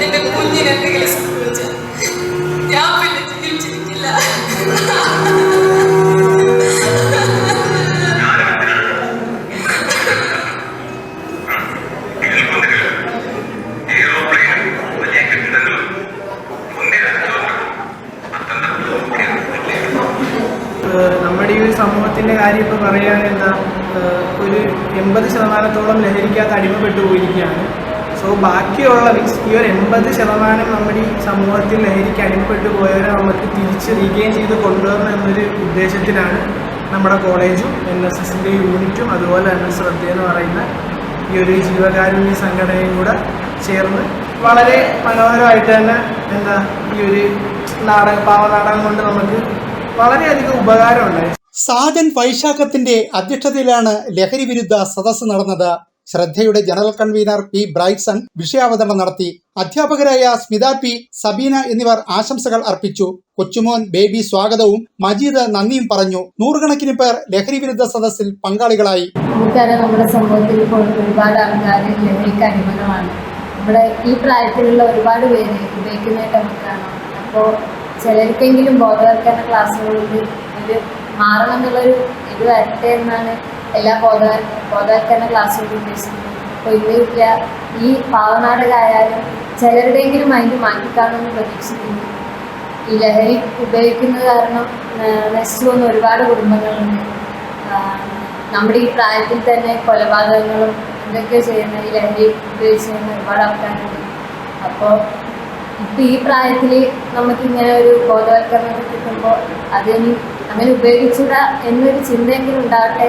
എന്റെ കുഞ്ഞിന് എന്തെങ്കിലും സംഭവിച്ച? ഞാൻ പിന്നെ ജീവിച്ചിരിക്കില്ല നമ്മുടെ ഈ ഒരു സമൂഹത്തിന്റെ കാര്യം ഇപ്പോൾ ഏഹ് ഒരു എൺപത് ശതമാനത്തോളം ലഹരിക്കകത്ത് അടിമപ്പെട്ടു പോയിരിക്കുകയാണ് സോ ബാക്കിയുള്ള മീൻസ് ഈ ഒരു എൺപത് ശതമാനം നമ്മുടെ ഈ സമൂഹത്തിൽ ലഹരിക്ക് അടിപ്പെട്ടു പോയവരെ നമുക്ക് തിരിച്ച് റീഗെയിൻ ചെയ്ത് കൊണ്ടുവരണം എന്നൊരു ഉദ്ദേശത്തിലാണ് നമ്മുടെ കോളേജും എൻ എസ് എസിന്റെ യൂണിറ്റും അതുപോലെ തന്നെ ശ്രദ്ധ എന്ന് പറയുന്ന ഈ ഒരു ജീവകാരുണ്യ സംഘടനയും കൂടെ ചേർന്ന് വളരെ മനോഹരമായിട്ട് തന്നെ എന്താ ഈ ഒരു നാടകം പാവനാടകം കൊണ്ട് നമുക്ക് വളരെയധികം ഉപകാരമുണ്ടായി. സാജൻ വൈശാഖത്തിന്റെ അധ്യക്ഷതയിലാണ് ലഹരി വിരുദ്ധ സദസ്സ് നടന്നത്. ശ്രദ്ധയുടെ ജനറൽ കൺവീനർ പി ബ്രൈറ്റ്സൺ വിഷയാവതരണം നടത്തി. അധ്യാപകരായ സ്മിത പി സബീന എന്നിവർ ആശംസകൾ അർപ്പിച്ചു. കൊച്ചുമോൻ ബേബി സ്വാഗതവും മജീദ് നന്ദിയും പറഞ്ഞു. നൂറുകണക്കിന് പേർ ലഹരി വിരുദ്ധ സദസ്സിൽ പങ്കാളികളായി. നമ്മുടെ സമൂഹത്തിൽ ഒരുപാട് നമ്മുടെ ഈ പ്രായത്തിലുള്ള ഒരുപാട് പേര് ഉപയോഗിക്കുന്നതായിട്ട് നമുക്ക് കാണാം അപ്പോൾ ചിലർക്കെങ്കിലും ബോധവൽക്കരണ ക്ലാസ്സുകളിൽ ഇത് മാറണം എന്നുള്ളൊരു ഇത് വരട്ടെ എന്നാണ് എല്ലാ ബോധവൽ ബോധവൽക്കരണ ക്ലാസ്സുകളും ഉദ്ദേശിക്കുന്നു അപ്പോൾ ഇന്ന് കിട്ടിയ ഈ പാവനാടകായാലും ചിലരുടെയെങ്കിലും മൈൻഡ് മാറ്റിക്കാണെന്ന് പ്രതീക്ഷിക്കുന്നു. ഈ ലഹരി ഉപയോഗിക്കുന്നത് കാരണം നശിച്ചു പോകുന്ന ഒരുപാട് കുടുംബങ്ങളുണ്ട്. നമ്മുടെ ഈ പ്രായത്തിൽ തന്നെ കൊലപാതകങ്ങളും ഇതൊക്കെ ചെയ്യുന്ന ഈ ലഹരി ഉപയോഗിച്ച് ചെയ്യുന്ന ഒരുപാട് ആൾക്കാരുണ്ട്. അപ്പോൾ ഇപ്പം ഈ പ്രായത്തിൽ നമുക്കിങ്ങനെ ഒരു ബോധവൽക്കരണം കിട്ടുമ്പോൾ അതിന് അങ്ങനെ ഉപയോഗിച്ചുകൂടാ എന്നൊരു ചിന്തയെങ്കിലും ഉണ്ടാവട്ടെ.